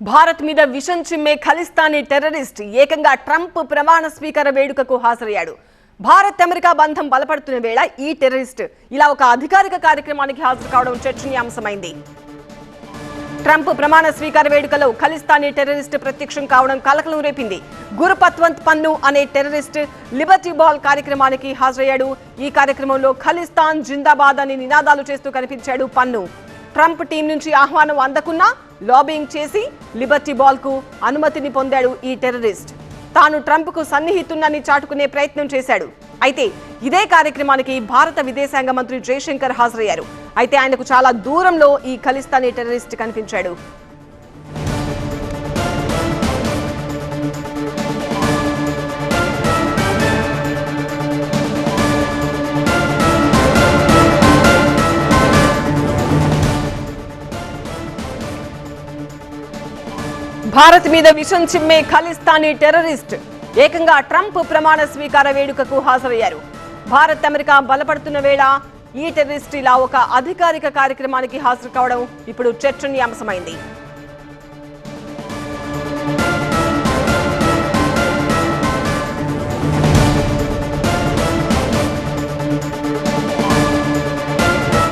భారత్ మీద విషం చిమ్మే ఖలిస్తానీ టెర్రరిస్ట్ ఏకంగా ట్రంప్ ప్రమాణ స్వీకార వేడుకకు హాజరయ్యాడు. భారత్ అమెరికా బంధం బలపడుతున్న వేళ ఈ టెర్రరిస్ట్ ఇలా ఒక అధికారిక కార్యక్రమానికి హాజరు కావడం చర్చనీయాంశమైంది. ట్రంప్ ప్రమాణ స్వీకార వేడుకలో ఖలిస్తానీ టెర్రరిస్ట్ ప్రత్యక్షం కావడం కలకలం రేపింది. గురుపత్వంత్ పన్ను అనే టెర్రరిస్ట్ లిబర్టీ బాల్ కార్యక్రమానికి హాజరయ్యాడు. ఈ కార్యక్రమంలో ఖలిస్తాన్ జిందాబాద్ అని నినాదాలు చేస్తూ కనిపించాడు పన్ను. ట్రంప్ టీం నుంచి ఆహ్వానం అందకున్నా లాబింగ్ చేసి లిబర్టీ బాల్కు అనుమతిని పొందాడు ఈ టెర్రరిస్ట్. తాను ట్రంప్కు సన్నిహితున్నని చాటుకునే ప్రయత్నం చేశాడు. అయితే ఇదే కార్యక్రమానికి భారత విదేశాంగ మంత్రి జయశంకర్ హాజరయ్యారు. అయితే ఆయనకు చాలా దూరంలో ఈ ఖలిస్తానీ టెర్రరిస్ట్ కనిపించాడు. భారత్ మీద విషం చిమ్మే ఖలిస్తానీ టెర్రరిస్ట్. ఏకంగా ట్రంప్ ప్రమాణ స్వీకార వేడుకకు హాజరయ్యారు. భారత్ అమెరికా బలపడుతున్న వేళ ఈ టెర్రరిస్ట్ ఇలా ఒక అధికారిక కార్యక్రమానికి హాజరు కావడం ఇప్పుడు చర్చనీయాంశమైంది.